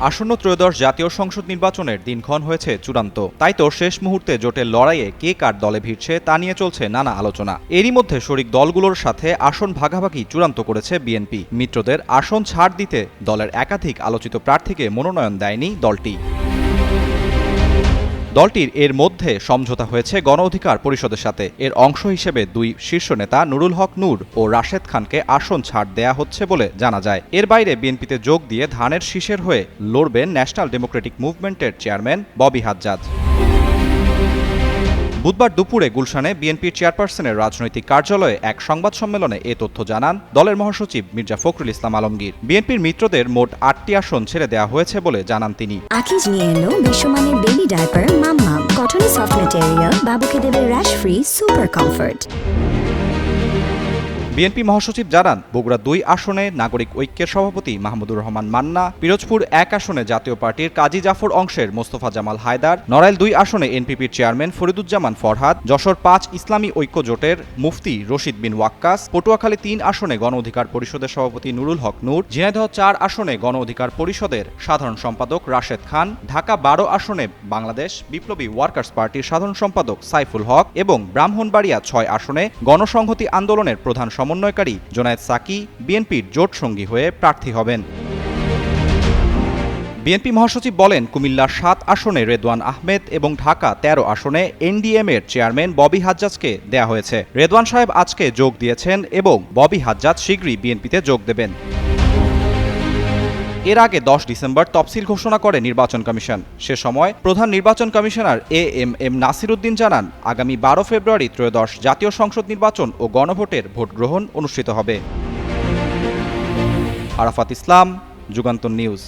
আসন্ন ত্রয়োদশ জাতীয় সংসদ নির্বাচনের দিনক্ষণ হয়েছে চূড়ান্ত। তাই তো শেষ মুহূর্তে জোটের লড়াইয়ে কে কার দলে ভিড়ছে তা নিয়ে চলছে নানা আলোচনা। এরই মধ্যে শরিক দলগুলোর সাথে আসন ভাগাভাগি চূড়ান্ত করেছে বিএনপি। মিত্রদের আসন ছাড় দিতে দলের একাধিক আলোচিত প্রার্থীকে মনোনয়ন দেয়নি দলটি। দলটির এর মধ্যে সমঝোতা হয়েছে গণ অধিকার পরিষদের সাথে। এর অংশ হিসেবে দুই শীর্ষ নেতা নুরুল হক নূর ও রাশেদ খানকে আসন ছাড় দেয়া হচ্ছে বলে জানা যায়। এর বাইরে বিএনপিতে যোগ দিয়ে ধানের শীষের হয়ে লড়বেন ন্যাশনাল ডেমোক্রেটিক মুভমেন্টের চেয়ারম্যান ববি হাজ্জাজ। বুধবার দুপুরে গুলশানে বিএনপির চেয়ারপারসনের রাজনৈতিক কার্যালয়ে এক সংবাদ সম্মেলনে এ তথ্য জানান দলের মহাসচিব মির্জা ফখরুল ইসলাম আলমগীর। বিএনপির মিত্রদের মোট আটটি আসন ছেড়ে দেওয়া হয়েছে বলে জানান তিনি। আকিজ নিয়ে এলো বিশ্বমানের baby diaper soft material, Babu Babuki Debe Rash Free Super Comfort. BNP মহাসচিব জানান, বগুড়া দুই আসনে নাগরিক ঐক্যের সভাপতি মাহমুদুর রহমান মান্না, পিরোজপুর এক আসনে জাতীয় পার্টির কাজী জাফর অংশের মোস্তফা জামাল হায়দার, নড়াইল দুই আসনে এনপিপির চেয়ারম্যান ফরিদুজ্জামান ফরহাদ, যশোর পাঁচ ইসলামী ঐক্য জোটের মুফতি রশিদ বিন ওয়াক্কাস, পটুয়াখালী তিন আসনে গণ অধিকার পরিষদের সভাপতি নুরুল হক নূর, ঝিনাইদহ চার আসনে গণ অধিকার পরিষদের সাধারণ সম্পাদক রাশেদ খান, ঢাকা বারো আসনে বাংলাদেশ বিপ্লবী ওয়ার্কার্স পার্টির সাধারণ সম্পাদক সাইফুল হক এবং ব্রাহ্মণবাড়িয়া ছয় আসনে গণসংহতি আন্দোলনের প্রধান সমন্বয়কারী জোনায়েদ সাকি বিএনপির জোট সঙ্গী হয়ে প্রার্থী হবেন। বিএনপি মহাসচিব বলেন, কুমিল্লার সাত আসনে রেদওয়ান আহমেদ এবং ঢাকা ১৩ আসনে এনডিএম এর চেয়ারম্যান ববি হাজ্জাজকে দেয়া হয়েছে। রেদওয়ান সাহেব আজকে যোগ দিয়েছেন এবং ববি হাজ্জাজ শীঘ্রই বিএনপিতে যোগ দেবেন। এর আগে দশ ডিসেম্বর তফসিল ঘোষণা করে নির্বাচন কমিশন। সে সময় প্রধান নির্বাচন commissioner A M M Nasir Uddin জানান, আগামী বারো ফেব্রুয়ারি ত্রয়োদশ জাতীয় সংসদ নির্বাচন ও গণভোটের ভোট গ্রহণ অনুষ্ঠিত হবে। আরাফাত ইসলাম, যুগান্তর নিউজ।